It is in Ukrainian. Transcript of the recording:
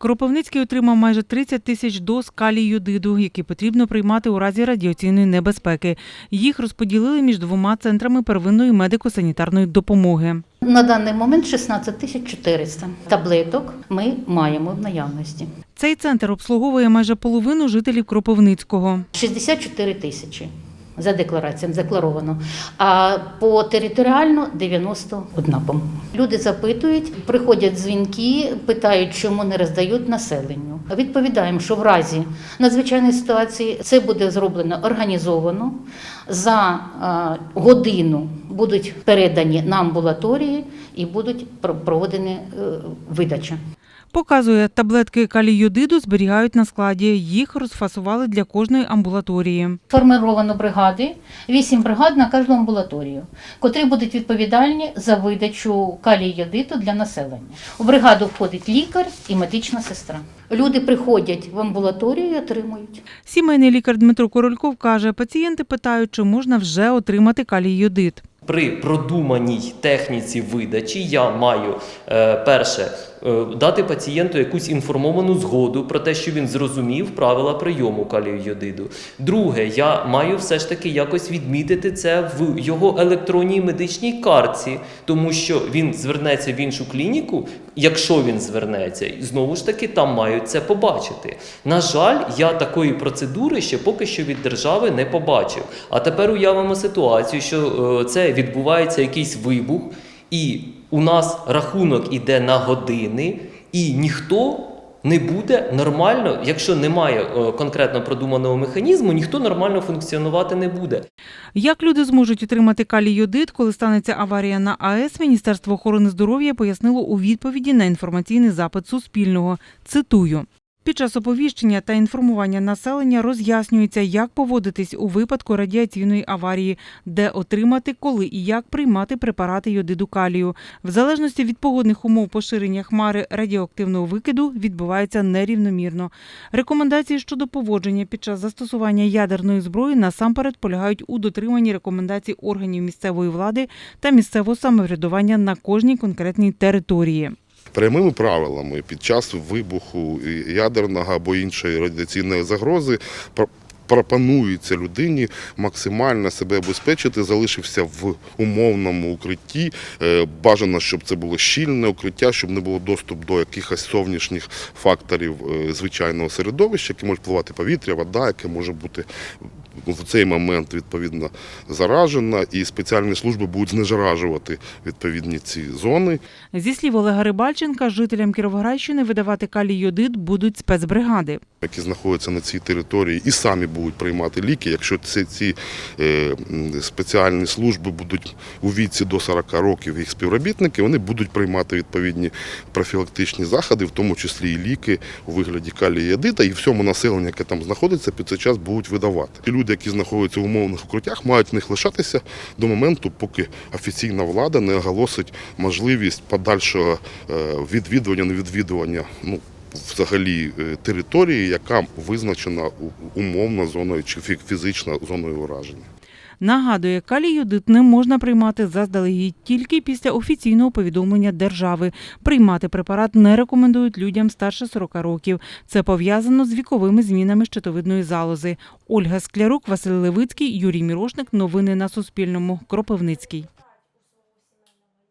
Кропивницький отримав майже 30 тисяч доз калій-йодиду, які потрібно приймати у разі радіаційної небезпеки. Їх розподілили між двома центрами первинної медико-санітарної допомоги. На даний момент 16 тисяч 400 таблеток ми маємо в наявності. Цей центр обслуговує майже половину жителів Кропивницького. 64 тисячі за деклараціями задекларовано, а по територіально 91 по Люди запитують, приходять дзвінки, питають, чому не роздають населенню. Відповідаємо, що в разі надзвичайної ситуації це буде зроблено організовано. За годину будуть передані на амбулаторії і будуть про- проводені е, видача. Показує, таблетки калій-йодиду зберігають на складі. Їх розфасували для кожної амбулаторії. Формировано бригади, вісім бригад на кожну амбулаторію, котрі будуть відповідальні за видачу калій йодиту для населення. У бригаду входить лікар і медична сестра. Люди приходять в амбулаторію і отримують. Сімейний лікар Дмитро Корольков каже, пацієнти питають, чи можна вже отримати калій-йодид. При продуманій техніці видачі я маю е, перше е, дати пацієнту якусь інформовану згоду про те, що він зрозумів правила прийому калію йодиду. Друге, я маю все ж таки якось відмітити це в його електронній медичній картці, тому що він звернеться в іншу клініку, якщо він звернеться, і знову ж таки там мають це побачити. На жаль, я такої процедури ще поки що від держави не побачив. А тепер уявимо ситуацію, що е, це відбувається якийсь вибух, і у нас рахунок іде на години, і ніхто. Не буде нормально, якщо немає е, конкретно продуманого механізму, ніхто нормально функціонувати не буде. Як люди зможуть отримати калій-йодид, коли станеться аварія на АЕС, Міністерство охорони здоров'я пояснило у відповіді на інформаційний запит Суспільного. Цитую. Під час оповіщення та інформування населення роз'яснюється, як поводитись у випадку радіаційної аварії, де отримати, коли і як приймати препарати йодиду калію. В залежності від погодних умов поширення хмари радіоактивного викиду відбувається нерівномірно. Рекомендації щодо поводження під час застосування ядерної зброї насамперед полягають у дотриманні рекомендацій органів місцевої влади та місцевого самоврядування на кожній конкретній території. Прямими правилами під час вибуху ядерного або іншої радіаційної загрози пр- пропонується людині максимально себе обезпечити, залишився в умовному укритті. Е, Бажано, щоб це було щільне укриття, щоб не було доступ до якихось зовнішніх факторів е, звичайного середовища, які можуть впливати повітря, вода, яке може бути в цей момент відповідно заражена, і спеціальні служби будуть знежаражувати відповідні ці зони. Зі слів Олега Рибальченка, жителям Кіровоградщини видавати калій-йодид будуть спецбригади. Які знаходяться на цій території, і самі будуть приймати ліки. Якщо ці, ці е, спеціальні служби будуть у віці до 40 років їх співробітники, вони будуть приймати відповідні профілактичні заходи, в тому числі і ліки у вигляді калієдита, і всьому населенню, яке там знаходиться, під цей час будуть видавати. Люди, які знаходяться в умовних укриттях, мають в них лишатися до моменту, поки офіційна влада не оголосить можливість подальшого е, відвідування, невідвідування. Ну, взагалі е, території, яка визначена умовно зоною чи фі- фізично зоною ураження. Нагадує, калій-йодид не можна приймати заздалегідь тільки після офіційного повідомлення держави. Приймати препарат не рекомендують людям старше 40 років. Це пов'язано з віковими змінами щитовидної залози. Ольга Склярук, Василь Левицький, Юрій Мірошник. Новини на Суспільному. Кропивницький.